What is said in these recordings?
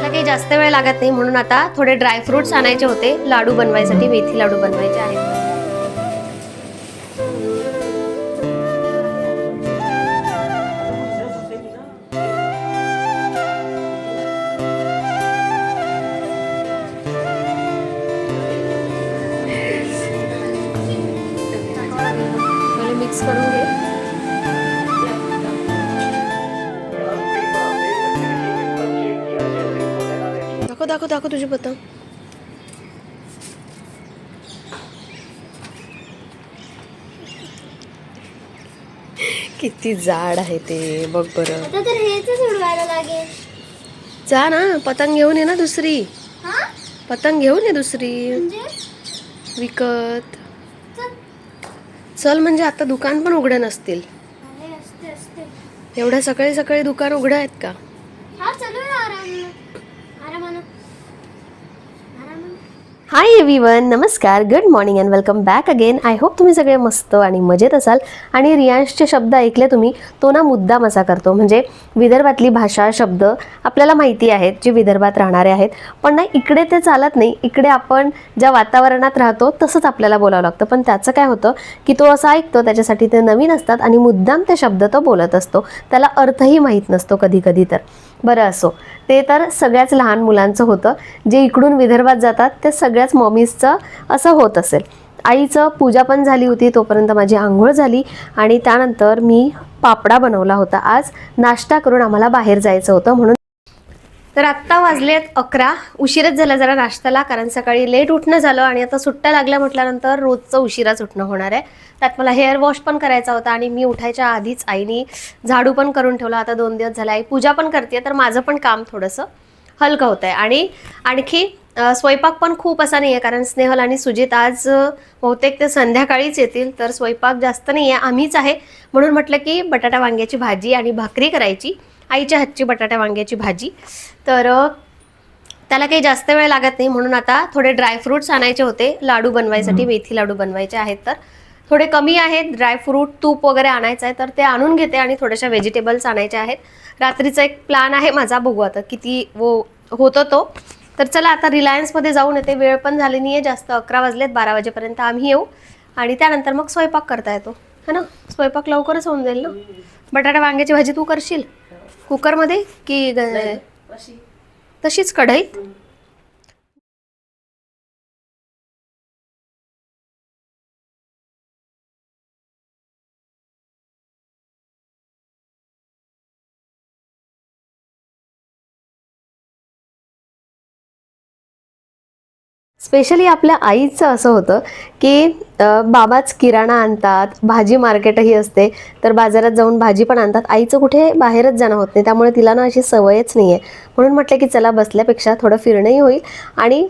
त्याला काही जास्त वेळ लागत नाही. म्हणून आता थोडे ड्रायफ्रुट्स आणायचे होते. लाडू बनवायसाठी मेथी लाडू बनवायचे आहेत. मिक्स करून घे. दाखव दाखव तुझी पतंग. किती जाड आहे ते बघ बरं. आता तर हेच उडवायला लागेल. जा ना पतंग घेऊन ये ना दुसरी. हा? पतंग घेऊन ये दुसरी. म्हणजे? विकत. चल. चल म्हणजे आता दुकान पण उघडं नसतील. अरे असते असते. एवढ्या सकाळी सकाळी दुकान उघडं आहेत का? हा आराम. आरामानं. हाय एव्हरीवन नमस्कार. Good morning and welcome back again I hope तुम्ही सगळे मस्त आणि मजेत असाल. आणि रियांशचे शब्द ऐकले तुम्ही तो ना मुद्दाम असा करतो. म्हणजे विदर्भातली भाषा शब्द आपल्याला माहिती आहेत जे विदर्भात राहणारे आहेत. पण ना इकडे ते चालत नाही. इकडे आपण ज्या वातावरणात राहतो तसंच आपल्याला बोलावं लागतं. पण त्याचं काय होतं की तो असं ऐकतो त्याच्यासाठी ते नवीन असतात आणि मुद्दाम ते शब्द तो बोलत असतो. त्याला अर्थही माहीत नसतो कधी कधी तर. बरं असो. ते तर सगळ्याच लहान मुलांचं होतं. जे इकडून विदर्भात जातात ते सगळ्याच मॉमीजचं असं होत असेल. आईचं पूजा पण झाली होती तोपर्यंत माझी आंघोळ झाली आणि त्यानंतर मी पापडा बनवला होता. आज नाश्ता करून आम्हाला बाहेर जायचं होतं म्हणून. तर आत्ता वाजलेत अकरा. उशीरच झाला जरा नाश्त्याला कारण सकाळी लेट उठणं झालं आणि आता सुट्ट्या लागल्या म्हटल्यानंतर रोजचं उशिराच उठणं होणार आहे. त्यात मला हेअर वॉश पण करायचा होता आणि मी उठायच्या आधीच आईनी झाडू पण करून ठेवला. आता दोन दिवस झाले आई पूजा पण करते तर माझं पण काम थोडंसं हलकं होतं आहे. आणि आणखी स्वयंपाक पण खूप असा नाही आहे कारण स्नेहल आणि सुजित आज बहुतेक ते संध्याकाळीच येतील तर स्वयंपाक जास्त नाही आहे. आम्हीच आहे. म्हणून म्हटलं की बटाटा वांग्याची भाजी आणि भाकरी करायची. आईच्या हातची बटाटा वांग्याची भाजी. तर त्याला काही जास्त वेळ लागत नाही. म्हणून आता थोडे ड्रायफ्रुट्स आणायचे होते. लाडू बनवायसाठी मेथी लाडू बनवायचे आहेत तर. थोडे कमी आहेत. ड्रायफ्रूट तूप वगैरे आणायचं आहे तर ते आणून घेते आणि थोड्याशा व्हेजिटेबल्स आणायच्या आहेत. रात्रीचा एक प्लॅन आहे माझा बघू आता किती वो होतो तो. तर चला आता रिलायन्समध्ये जाऊन येते. वेळ पण झाली नाही आहे जास्त अकरा वाजलेत बारा वाजेपर्यंत आम्ही येऊ. आणि त्यानंतर मग स्वयंपाक करता येतो. है ना? स्वयंपाक लवकरच होऊन जाईल ना? बटाटा वांग्याची भाजी तू करशील? कुकरमध्ये की तशीच कढईत? स्पेशली आपल्या आईचं असं होतं की बाबाच किराणा आणतात भाजी मार्केटही असते तर बाजारात जाऊन भाजी पण आणतात. आईचं कुठे बाहेरच जाणं होत नाही त्यामुळे तिला ना अशी सवयच नाही आहे म्हणून म्हटलं की चला बसल्यापेक्षा थोडं फिरणंही होईल. आणि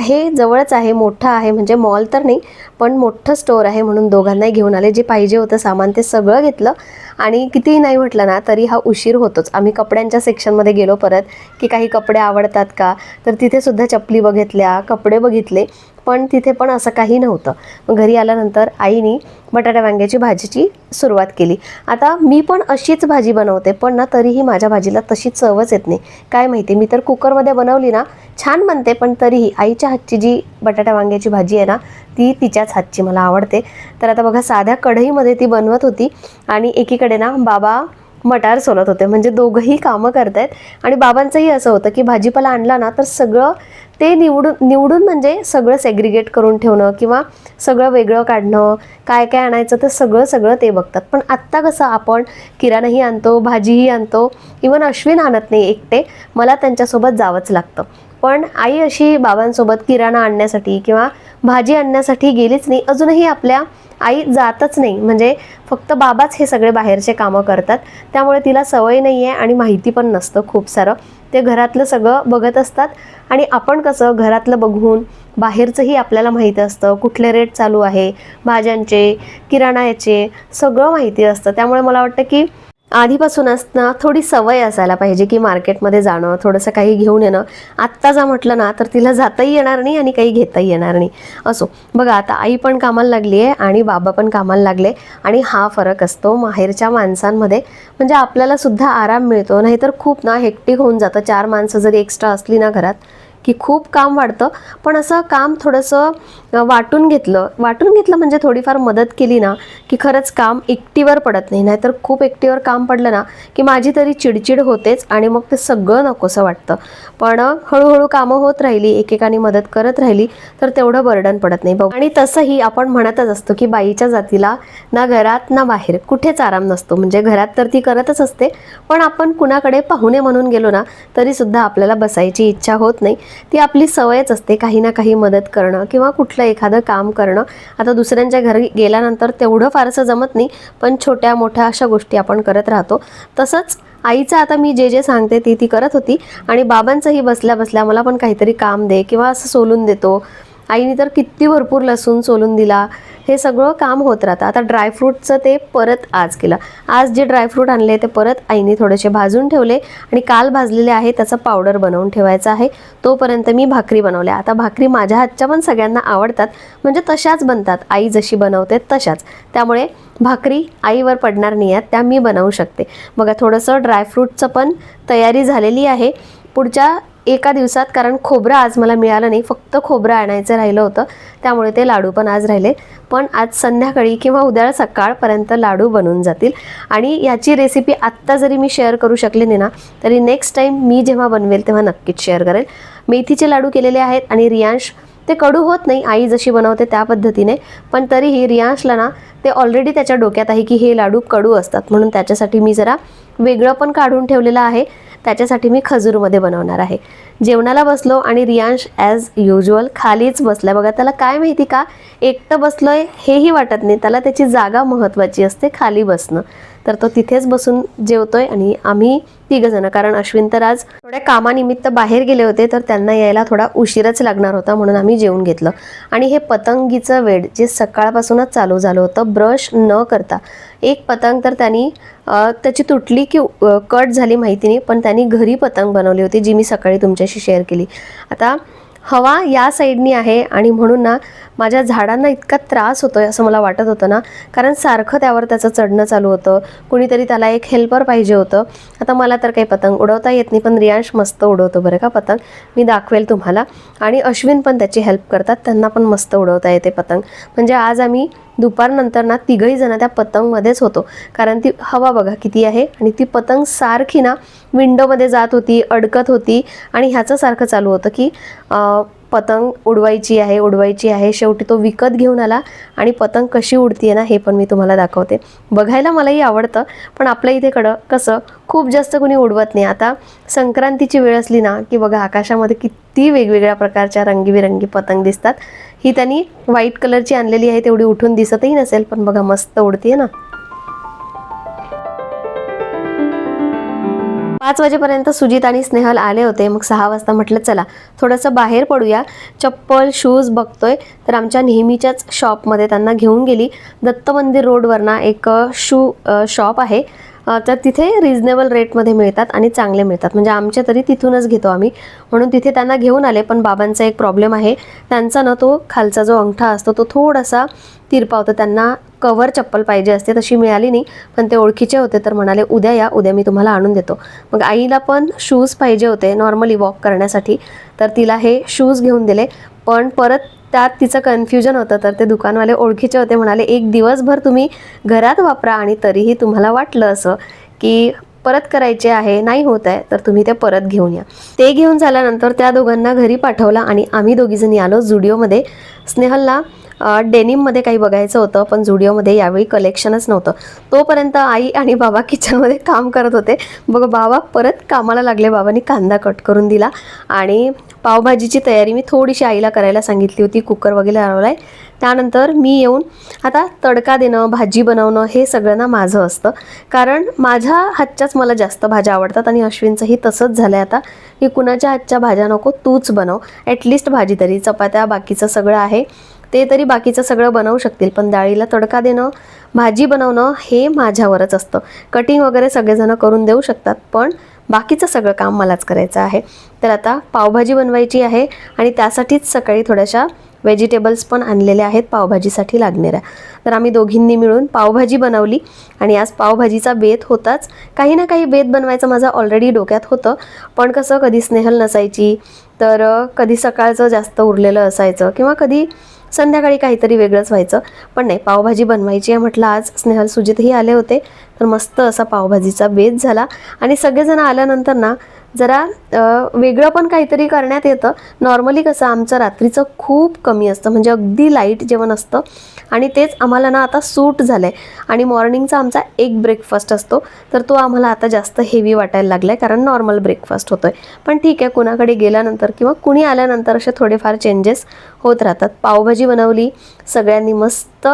हे जवळच आहे मोठं आहे म्हणजे मॉल तर नाही पण मोठं स्टोअर आहे म्हणून दोघांनाही घेऊन आले. जे पाहिजे होतं सामान ते सगळं घेतलं. आणि कितीही नाही म्हटलं ना तरी हा उशीर होतोच. आम्ही कपड्यांच्या सेक्शनमध्ये गेलो परत की काही कपडे आवडतात का? तर तिथे सुद्धा चपली बघितल्या कपडे बघितले. पण तिथे पण असं काही नव्हतं. घरी आल्यानंतर आईनी बटाटा वांग्याची भाजीची सुरुवात केली. आता मी पण अशीच भाजी बनवते पण ना तरीही माझ्या भाजीला तशी चवच येत नाही. काय माहिती मी तर कुकरमध्ये बनवली ना छान बनते पण तरीही आईच्या हातची जी बटाटा वांग्याची भाजी आहे ना ती तिच्याच हातची मला आवडते. तर आता बघा साध्या कढईमध्ये ती बनवत होती आणि एकीकडे ना बाबा मटार सोलत होते. म्हणजे दोघंही कामं करतायत. आणि बाबांचंही असं होतं की भाजीपाला आणला ना तर सगळं ते निवडून निवडून म्हणजे सगळं सेग्रिगेट करून ठेवणं किंवा सगळं वेगळं काढणं काय काय आणायचं तर सगळं सगळं ते बघतात. पण आत्ता कसं आपण किराणाही आणतो भाजीही आणतो इवन अश्विन आणत नाही एकटे मला त्यांच्यासोबत जावंच लागतं. पण आई अशी बाबांसोबत किराणा आणण्यासाठी किंवा भाजी आणण्यासाठी गेलीच नाही. अजूनही आपल्या आई जातच नाही. म्हणजे फक्त बाबाच हे सगळे बाहेरचे कामं करतात. त्यामुळे तिला सवय नाही आहे आणि माहिती पण नसतं खूप सारं. ते घरातलं सगळं बघत असतात. आणि आपण कसं घरातलं बघून बाहेरचंही आपल्याला माहीत असतं कुठले रेट चालू आहे भाज्यांचे किराणा याचे सगळं माहिती असतं. त्यामुळे मला वाटतं की आधीपासूनच ना थोडी सवय असायला पाहिजे की मार्केटमध्ये जाणं थोडंसं काही घेऊन येणं. आत्ता जा म्हटलं ना तर तिला जाताही येणार नाही आणि काही घेताही येणार नाही. असो बघा आता आई पण कामाला लागली आहे आणि बाबा पण कामाला लागले आणि हा फरक असतो. माहेरच्या माणसांमध्ये म्हणजे आपल्याला सुद्धा आराम मिळतो. नाहीतर खूप ना हेक्टिक होऊन जातं. चार माणसं जरी एक्स्ट्रा असली ना घरात की खूप काम वाढतं. पण असं काम थोडंसं वाटून घेतलं वाटून घेतलं म्हणजे थोडीफार मदत केली ना की खरंच काम एकटीवर पडत नाही. नाहीतर खूप एकटीवर काम पडलं ना की माझी तरी चिडचिड होतेच आणि मग ते सगळं नकोसं वाटतं. पण हळूहळू कामं होत राहिली एकेकाने मदत करत राहिली तर तेवढं बर्डन पडत नाही. बघ आणि तसंही आपण म्हणतच असतो की बाईच्या जातीला ना घरात ना बाहेर कुठेच आराम नसतो. म्हणजे घरात तर ती करतच असते पण आपण कुणाकडे पाहुणे म्हणून गेलो ना तरीसुद्धा आपल्याला बसायची इच्छा होत नाही. ती आपली सवयच असते काही ना काही मदत करणं किंवा कुठलं एखादं काम करणं. आता दुसऱ्यांच्या घरी गेल्यानंतर तेवढं फारसं जमत नाही पण छोट्या मोठ्या अशा गोष्टी आपण करत राहतो. तसंच आईचं आता मी जे जे सांगते ती ती करत होती आणि बाबांचंही बसल्या बसल्या मला पण काहीतरी काम दे किंवा असं सोलून देतो. आईने तर किती भरपूर लसूण सोलून दिला. हे सगळं काम होत राहतं. आता ड्रायफ्रूटचं ते परत आज केलं. आज जे ड्रायफ्रूट आणले ते परत आईने थोडेसे भाजून ठेवले आणि काल भाजलेले आहे त्याचं पावडर बनवून ठेवायचं आहे. तोपर्यंत मी भाकरी बनवल्या. आता भाकरी माझ्या हातच्या पण सगळ्यांना आवडतात. म्हणजे तशाच बनतात. आई जशी बनवते तशाच. त्यामुळे भाकरी आईवर पडणार नाही आहेत. त्या मी बनवू शकते. बघा थोडंसं ड्रायफ्रूटचं पण तयारी झालेली आहे. पुढच्या एका दिवसात कारण खोबरं आज मला मिळालं नाही फक्त खोबरं आणायचं राहिलं होतं. त्यामुळे ते लाडू पण आज राहिले. पण आज संध्याकाळी किंवा उद्या सकाळपर्यंत लाडू बनून जातील. आणि याची रेसिपी आत्ता जरी मी शेअर करू शकले नाही ना तरी नेक्स्ट टाईम मी जेव्हा बनवेल तेव्हा नक्कीच शेअर करेल. मेथीचे लाडू केलेले आहेत आणि रियांश ते कडू होत नाही आई जशी बनवते त्या पद्धतीने. पण तरीही रियांशला ना ते ऑलरेडी त्याच्या डोक्यात आहे की हे लाडू कडू असतात. म्हणून त्याच्यासाठी मी जरा वेगळं पण काढून ठेवलेलं आहे. त्याच्यासाठी मी खजूरमध्ये बनवणार आहे. जेवणाला बसलो आणि रियांश ॲज युजल खालीच बसलाय. बघा त्याला काय माहिती का? एकटं बसलोय हेही वाटत नाही. त्याला त्याची जागा महत्त्वाची असते खाली बसणं. तर तो तिथेच बसून जेवतोय आणि आम्ही तिघंजणं. कारण अश्विन तर आज थोड्या कामानिमित्त बाहेर गेले होते तर त्यांना यायला थोडा उशीरच लागणार होता म्हणून आम्ही जेवून घेतलं. आणि हे पतंगीचं वेड जे सकाळपासूनच चालू झालं होतं ब्रश न करता. एक पतंग तर त्यांनी त्याची तुटली की कट झाली माहिती नाही पण त्यांनी घरी पतंग बनवली होती जी मी सकाळी तुमच्याशी शेअर केली. आता हवा या साईडनी आहे आणि म्हणून ना माझ्या झाडांना इतका त्रास होतो आहे असं मला वाटत होतं ना. कारण सारखं त्यावर त्याचं चढणं चालू होतं. कुणीतरी त्याला एक हेल्पर पाहिजे होतं. आता मला तर काही पतंग उडवता येत नाही पण रियांश मस्त उडवतो बरं का पतंग. मी दाखवेल तुम्हाला. आणि अश्विन पण त्याची हेल्प करतात. त्यांना पण मस्त उडवता येते पतंग. म्हणजे आज आम्ही दुपारनंतर ना तिघही जण त्या पतंगमध्येच होतो. कारण ती हवा बघा किती आहे आणि ती पतंग सारखी ना विंडोमध्ये जात होती अडकत होती आणि ह्याचं सारखं चालू होतं की पतंग उडवायची आहे उडवायची आहे. शेवटी तो विकत घेऊन आला आणि पतंग कशी उडतीये ना हे पण मी तुम्हाला दाखवते. बघायला मलाही आवडतं पण आपल्या इथे कडं कसं खूप जास्त कोणी उडवत नाही. आता संक्रांतीची वेळ असली ना की बघा आकाशामध्ये किती वेगवेगळ्या प्रकारच्या रंगीबिरंगी पतंग दिसतात. ही त्यांनी व्हाईट कलरची आणलेली आहे तेवढी उठून दिसतही नसेल पण बघा मस्त उडतीये ना. पाच वाजेपर्यंत सुजित आणि स्नेहल आले होते. मग सहा वाजता म्हटलं चला थोडंसं बाहेर पडूया. चप्पल शूज बघतोय. तर आमच्या नेहमीच्याच शॉपमध्ये त्यांना घेऊन गेली. दत्त मंदिर रोडवरना एक शू शॉप आहे. तर तिथे रिजनेबल रेटमध्ये मिळतात आणि चांगले मिळतात. म्हणजे आमच्या तरी तिथूनच घेतो आम्ही. म्हणून तिथे त्यांना घेऊन आले. पण बाबांचा एक प्रॉब्लेम आहे. त्यांचा ना तो खालचा जो अंगठा असतो तो थोडासा तिरपावतो त्यांना कवर चप्पल पाहिजे असते तशी मिळाली नाही. पण ते ओळखीचे होते तर म्हणाले उद्या या उद्या मी तुम्हाला आणून देतो. मग आईला पण शूज पाहिजे होते नॉर्मली वॉक करण्यासाठी. तर तिला हे शूज घेऊन दिले. पण परत त्यात तिचं कन्फ्युजन होतं तर ते दुकानवाले ओळखीचे होते म्हणाले एक दिवसभर तुम्ही घरात वापरा आणि तरीही तुम्हाला वाटलं असं की परत करायचे आहे नाही होत आहे तर तुम्ही ते परत घेऊन या. ते घेऊन झाल्यानंतर त्या दोघांना घरी पाठवलं आणि आम्ही दोघीजणी आलो जुडिओमध्ये. स्नेहलला डेनिममध्ये काही बघायचं होतं पण जुडिओमध्ये यावेळी कलेक्शनच नव्हतं. तोपर्यंत आई आणि बाबा किचनमध्ये काम करत होते. बघ बाबा परत कामाला लागले. बाबांनी कांदा कट करून दिला आणि पावभाजीची तयारी मी थोडीशी आईला करायला सांगितली होती. कुकर वगैरे लावला आहे त्यानंतर मी येऊन आता तडका देणं भाजी बनवणं हे सगळं ना माझं असतं. कारण माझ्या हातच्याच मला जास्त भाज्या आवडतात आणि अश्विनचंही तसंच झालं आहे आता. की कुणाच्या हातच्या भाज्या नको तूच बनव. ॲटलिस्ट भाजी तरी चपात्या बाकीचं सगळं आहे. ते तरी बाकीचं सगळं बनवू शकतील पण डाळीला तडका देणं भाजी बनवणं हे माझ्यावरच असतं. कटिंग वगैरे सगळेजणं करून देऊ शकतात पण बाकीचं सगळं काम मलाच करायचं आहे. तर आता पावभाजी बनवायची आहे आणि त्यासाठीच सकाळी थोड्याशा व्हेजिटेबल्स पण आणलेल्या आहेत पावभाजीसाठी लागणाऱ्या. तर आम्ही दोघींनी मिळून पावभाजी बनवली आणि आज पावभाजीचा बेत होताच. काही ना काही बेत बनवायचं माझा ऑलरेडी डोक्यात होतं. पण कसं कधी स्नेहल नसायची तर कधी सकाळचं जास्त उरलेलं असायचं किंवा कधी संध्याकाळी काहीतरी वेगळंच व्हायचं. पण नाही पावभाजी बनवायची आहे म्हटलं आज स्नेहल सुजितही आले होते. तर मस्त असा पावभाजीचा बेत झाला. आणि सगळेजण आल्यानंतर ना जरा वेगळं पण काहीतरी करण्यात येतं. नॉर्मली कसं आमचं रात्रीचं खूप कमी असतं. म्हणजे अगदी लाइट जेवण असतं. आणि तेच आम्हाला ना आता सूट झालं आहे आणि मॉर्निंगचा आमचा एक ब्रेकफास्ट असतो. तर तो आम्हाला आता जास्त हेवी वाटायला लागला आहे कारण नॉर्मल ब्रेकफास्ट होतो आहे पण ठीक आहे कुणाकडे गेल्यानंतर किंवा कुणी आल्यानंतर असे थोडेफार चेंजेस होत राहतात. पावभाजी बनवली सगळ्यांनी मस्त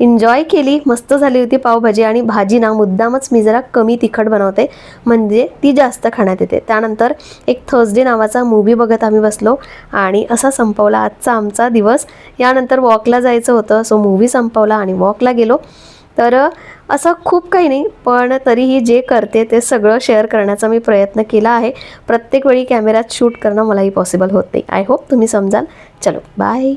एन्जॉय केली मस्त झाली होती पावभाजी आणि भाजी ना मुद्दामच मी जरा कमी तिखट बनवते. म्हणजे ती जास्त खाण्यात येते. त्यानंतर एक थर्सडे नावाचा मूवी बघत आम्ही बसलो आणि असा संपवला आजचा आमचा दिवस. यानंतर वॉकला जायचं होतं सो मूवी संपवला आणि वॉकला गेलो. तर असं खूप काही नाही पण तरीही जे करते ते सगळं शेअर करण्याचा मी प्रयत्न केला आहे. प्रत्येक वेळी कॅमेऱ्यात शूट करणं मलाही पॉसिबल होत नाही. आय होप तुम्ही समजाल. चलो बाय